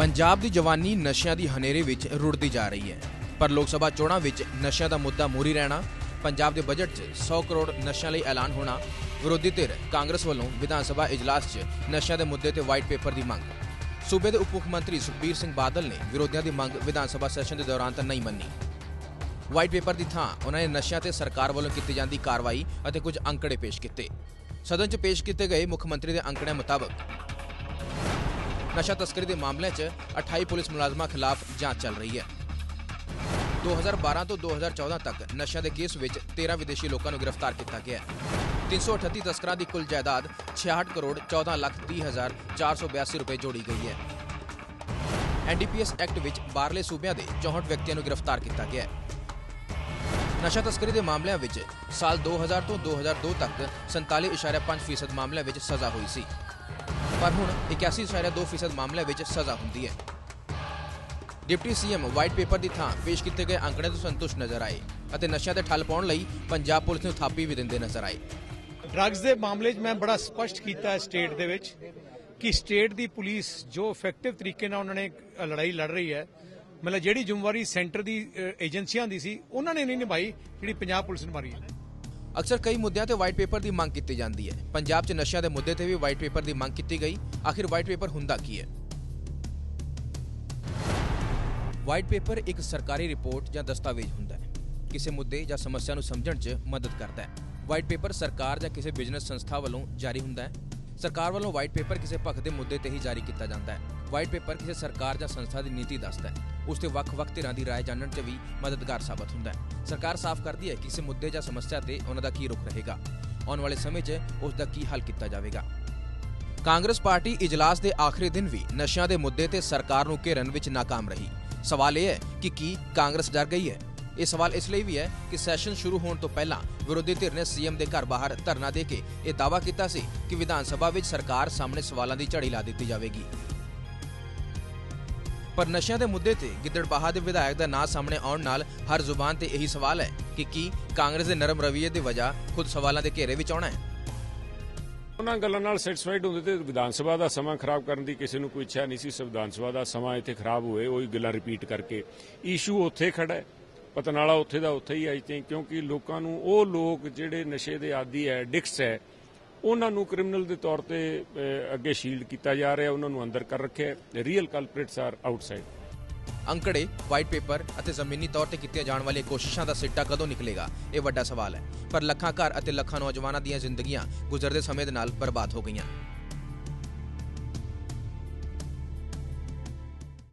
ਪੰਜਾਬ ਦੀ ਜਵਾਨੀ ਨਸ਼ਿਆਂ ਦੀ ਹਨੇਰੇ ਵਿੱਚ ਰੁੜਦੀ ਜਾ ਰਹੀ ਹੈ। ਪਰ ਲੋਕ ਸਭਾ ਚੋਣਾਂ ਵਿੱਚ ਨਸ਼ਿਆਂ ਦਾ ਮੁੱਦਾ ਮੂਰੀ ਰਹਿਣਾ, ਪੰਜਾਬ ਦੇ ਬਜਟ 'ਚ 100 ਕਰੋੜ ਨਸ਼ਿਆਂ ਲਈ ਐਲਾਨ ਹੋਣਾ, ਵਿਰੋਧੀ ਧਿਰ ਕਾਂਗਰਸ ਵੱਲੋਂ ਵਿਧਾਨ ਸਭਾ ਇਜਲਾਸ 'ਚ ਨਸ਼ਿਆਂ ਦੇ ਮੁੱਦੇ ਤੇ ਵਾਈਟ ਪੇਪਰ ਦੀ ਮੰਗ। ਸੂਬੇ ਦੇ ਉਪ ਮੁੱਖ ਮੰਤਰੀ ਸੁਖਬੀਰ ਸਿੰਘ ਬਾਦਲ ਨੇ ਵਿਰੋਧੀਆਂ ਦੀ ਮੰਗ ਵਿਧਾਨ ਸਭਾ ਸੈਸ਼ਨ ਦੇ ਦੌਰਾਨ ਤਾਂ ਨਹੀਂ ਮੰਨੀ। ਵਾਈਟ ਪੇਪਰ ਦੀ ਥਾਂ ਉਹਨਾਂ ਨੇ ਨਸ਼ਿਆਂ ਤੇ ਸਰਕਾਰ ਵੱਲੋਂ ਕੀਤੀ ਜਾਂਦੀ ਕਾਰਵਾਈ ਅਤੇ ਕੁਝ ਅੰਕੜੇ ਪੇਸ਼ ਕੀਤੇ। ਸਦਨ 'ਚ ਪੇਸ਼ ਕੀਤੇ ਗਏ ਮੁੱਖ ਮੰਤਰੀ ਦੇ ਅੰਕੜਿਆਂ ਮੁਤਾਬਕ ਨਸ਼ਾ ਤਸਕਰੀ ਦੇ ਮਾਮਲਿਆਂ 'ਚ 28 ਪੁਲਿਸ ਮੁਲਾਜ਼ਮਾਂ ਖਿਲਾਫ ਜਾਂਚ ਚੱਲ ਰਹੀ ਹੈ 2012 ਤੋਂ 2014 ਤੱਕ ਨਸ਼ਿਆਂ ਦੇ ਕੇਸ ਵਿੱਚ 13 ਵਿਦੇਸ਼ੀ ਲੋਕਾਂ ਨੂੰ ਗ੍ਰਿਫਤਾਰ ਕੀਤਾ ਗਿਆ ਹੈ 338 ਤਸਕਰਾਂ ਦੀ ਕੁੱਲ ਜਾਇਦਾਦ 66 ਕਰੋੜ 14 ਲੱਖ 30 ਹਜ਼ਾਰ 482 ਰੁਪਏ ਜੋੜੀ ਗਈ ਹੈ ਐਨਡੀਪੀਐਸ ਐਕਟ ਵਿੱਚ ਬਾਹਰਲੇ ਸੂਬਿਆਂ ਦੇ 64 ਵਿਅਕਤੀਆਂ ਨੂੰ ਗ੍ਰਿਫਤਾਰ ਕੀਤਾ ਗਿਆ ਹੈ ਨਸ਼ਾ ਤਸਕਰੀ ਦੇ ਮਾਮਲਿਆਂ ਵਿੱਚ ਸਾਲ 2000 ਤੋਂ 2002 ਤੱਕ 47.5% ਮਾਮਲਿਆਂ ਵਿੱਚ ਸਜ਼ਾ ਹੋਈ ਸੀ ਪਰ ਹੁਣ 81.2% ਮਾਮਲਿਆਂ ਵਿੱਚ ਸਜ਼ਾ ਹੁੰਦੀ ਹੈ। ਡਿਪਟੀ ਸੀਐਮ ਵਾਈਟ ਪੇਪਰ ਦੀ ਥਾਂ ਪੇਸ਼ ਕੀਤੇ ਗਏ ਅੰਕੜਿਆਂ ਤੋਂ ਸੰਤੁਸ਼ਟ ਨਜ਼ਰ ਆਏ ਅਤੇ ਨਸ਼ਿਆਂ ਤੇ ਠੱਲ ਪਾਉਣ ਲਈ ਪੰਜਾਬ ਪੁਲਿਸ ਨੂੰ ਥਾਪੀ ਵੀ ਦਿੰਦੇ ਨਜ਼ਰ ਆਏ। ਡਰੱਗਸ ਦੇ ਮਾਮਲੇ 'ਚ ਮੈਂ ਬੜਾ ਸਪਸ਼ਟ ਕੀਤਾ ਸਟੇਟ ਦੇ ਵਿੱਚ ਕਿ ਸਟੇਟ ਦੀ ਪੁਲਿਸ ਜੋ ਇਫੈਕਟਿਵ ਤਰੀਕੇ ਨਾਲ ਉਹਨਾਂ ਨੇ ਲੜਾਈ ਲੜ ਰਹੀ ਹੈ, ਮਤਲਬ ਜਿਹੜੀ ਜ਼ਿੰਮੇਵਾਰੀ ਸੈਂਟਰ ਦੀ ਏਜੰਸੀਆਂ ਦੀ ਸੀ, ਉਹਨਾਂ ਨੇ ਨਹੀਂ ਨਿਭਾਈ ਜਿਹੜੀ ਪੰਜਾਬ ਪੁਲਿਸ ਨੇ ਮਾਰੀ ਹੈ। ਅਕਸਰ ਕਈ ਮੁੱਦਿਆਂ ਤੇ ਵਾਈਟ ਪੇਪਰ ਦੀ ਮੰਗ ਕੀਤੀ ਜਾਂਦੀ ਹੈ। ਪੰਜਾਬ 'ਚ ਨਸ਼ਿਆਂ ਦੇ ਮੁੱਦੇ ਤੇ ਵੀ ਵਾਈਟ ਪੇਪਰ ਦੀ ਮੰਗ ਕੀਤੀ ਗਈ। ਆਖਿਰ ਵਾਈਟ ਪੇਪਰ ਹੁੰਦਾ ਕੀ ਹੈ? ਵਾਈਟ ਪੇਪਰ ਇੱਕ ਸਰਕਾਰੀ ਰਿਪੋਰਟ ਜਾਂ ਦਸਤਾਵੇਜ਼ ਹੁੰਦਾ ਹੈ। ਕਿਸੇ ਮੁੱਦੇ ਜਾਂ ਸਮੱਸਿਆ ਨੂੰ ਸਮਝਣ 'ਚ ਮਦਦ ਕਰਦਾ ਹੈ। ਵਾਈਟ ਪੇਪਰ ਸਰਕਾਰ ਜਾਂ ਕਿਸੇ ਬਿਜ਼ਨਸ ਸੰਸਥਾ ਵੱਲੋਂ ਜਾਰੀ ਹੁੰਦਾ ਹੈ। ਸਰਕਾਰ ਵੱਲੋਂ ਵਾਈਟ ਪੇਪਰ ਕਿਸੇ ਪੱਖ ਦੇ ਮੁੱਦੇ ਤੇ ਹੀ ਜਾਰੀ ਕੀਤਾ ਜਾਂਦਾ ਹੈ। ਵਾਈਟ ਪੇਪਰ ਕਿਸੇ ਸਰਕਾਰ ਜਾਂ ਸੰਸਥਾ ਦੀ ਨੀਤੀ ਦੱਸਦਾ ਹੈ। ਉਸ ਤੇ ਵੱਖ-ਵੱਖ ਧਿਰਾਂ ਦੀ ਰਾਏ ਜਾਣਨ 'ਚ ਵੀ ਮਦਦਗਾਰ ਸਾਬਤ ਹੁੰਦਾ ਹੈ। ਸਰਕਾਰ ਸਾਫ਼ ਕਰਦੀ ਹੈ ਕਿ ਕਿਸੇ ਮੁੱਦੇ ਜਾਂ ਸਮੱਸਿਆ ਤੇ ਉਹਨਾਂ ਦਾ ਕੀ ਰੁਖ ਰਹੇਗਾ। ਆਉਣ ਵਾਲੇ ਸਮੇਂ 'ਚ ਉਸ ਦਾ ਕੀ ਹੱਲ ਕੀਤਾ ਜਾਵੇਗਾ? ਕਾਂਗਰਸ ਪਾਰਟੀ ਇਜਲਾਸ ਦੇ ਆਖਰੀ ਦਿਨ ਵੀ ਨਸ਼ਿਆਂ ਦੇ ਮੁੱਦੇ ਤੇ ਸਰਕਾਰ ਨੂੰ ਘੇਰਨ ਵਿੱਚ ناکਾਮ ਰਹੀ। ਸਵਾਲ ਇਹ ਹੈ ਕਿ ਕੀ ਕਾਂਗਰਸ ਡਰ ਗਈ ਹੈ? ਇਹ ਸਵਾਲ ਇਸ ਲਈ ਵੀ ਹੈ ਕਿ ਸੈਸ਼ਨ ਸ਼ੁਰੂ ਹੋਣ ਤੋਂ ਪਹਿਲਾਂ ਵਿਰੋਧੀ ਧਿਰ ਨੇ ਸੀਐਮ ਦੇ ਘਰ ਬਾਹਰ ਧਰਨਾ ਦੇ ਕੇ ਇਹ ਦਾਅਵਾ ਕੀਤਾ ਸੀ ਕਿ ਵਿਧਾਨ ਸਭਾ ਵਿੱਚ ਸਰਕਾਰ ਸਾਹਮਣੇ ਸਵਾਲਾਂ ਦੀ ਝੜੀ ਲਾ ਦਿੱਤੀ ਜਾਵੇਗੀ। ਪਰ ਨਸ਼ਿਆਂ ਦੇ ਮੁੱਦੇ ਤੇ ਗਿੱਦੜਬਾਹਾ ਦੇ ਵਿਧਾਇਕ ਦਾ ਨਾਂ ਸਾਹਮਣੇ ਆਉਣ ਨਾਲ ਹਰ ਜ਼ੁਬਾਨ ਤੇ ਇਹੀ ਸਵਾਲ ਹੈ ਕਿ ਕੀ ਕਾਂਗਰਸ ਦੇ ਨਰਮ ਰਵੱਈਏ ਦੀ ਵਜ੍ਹਾ ਖੁਦ ਸਵਾਲਾਂ ਦੇ ਘੇਰੇ ਵਿੱਚ ਆਉਣਾ ਹੈ? ਉਹਨਾਂ ਗੱਲਾਂ ਨਾਲ ਸੈਟੀਸਫਾਈਡ ਹੁੰਦੇ ਤੇ ਵਿਧਾਨ ਸਭਾ ਦਾ ਸਮਾਂ ਖਰਾਬ ਕਰਨ ਦੀ ਕਿਸੇ ਨੂੰ ਕੋਈ ਇੱਛਾ ਨਹੀਂ ਸੀ। ਸੰਵਿਧਾਨ ਸਭਾ ਦਾ ਸਮਾਂ ਇੱਥੇ ਖਰਾਬ ਹੋਏ, ਉਹੀ ਗੱਲਾਂ ਰਿਪੀਟ ਕਰਕੇ। ਇਸ਼ੂ ਉੱਥੇ ਖੜਾ ਹੈ, ਪਤਨਾਲਾ ਉੱਥੇ ਦਾ ਉੱਥੇ ਹੀ ਆਈ ਥਿੰਕ ਕਿਉਂਕਿ ਲੋਕਾਂ ਨੂੰ ਉਹ ਲੋਕ ਜਿਹੜੇ ਨਸ਼ੇ ਦੇ ਆਦੀ ਹੈ ਡਿਕਸ ਹੈ ਉਹਨਾਂ ਨੂੰ ਕ੍ਰਿਮੀਨਲ ਦੇ ਤੌਰ ਤੇ ਅੱਗੇ ਸ਼ੀਲਡ ਕੀਤਾ ਜਾ ਰਿਹਾ, ਉਹਨਾਂ ਨੂੰ ਅੰਦਰ ਕਰ ਰੱਖਿਆ ਰੀਅਲ ਕਲਪ੍ਰਿਟਸ ਆਰ ਆਊਟਸਾਈਡ ਅੰਕੜੇ ਵਾਈਟ ਪੇਪਰ ਅਤੇ ਜ਼ਮੀਨੀ ਤੌਰ ਤੇ ਕੀਤੀਆਂ ਜਾਣ ਵਾਲੀਆਂ ਕੋਸ਼ਿਸ਼ਾਂ ਦਾ ਸਿੱਟਾ ਕਦੋਂ ਨਿਕਲੇਗਾ? ਇਹ ਵੱਡਾ ਸਵਾਲ ਹੈ। ਪਰ ਲੱਖਾਂ ਘਰ ਅਤੇ ਲੱਖਾਂ ਨੌਜਵਾਨਾਂ ਦੀਆਂ ਜ਼ਿੰਦਗੀਆਂ ਗੁਜ਼ਰਦੇ ਸਮੇਂ ਦੇ ਨਾਲ ਬਰਬਾਦ ਹੋ ਗਈਆਂ।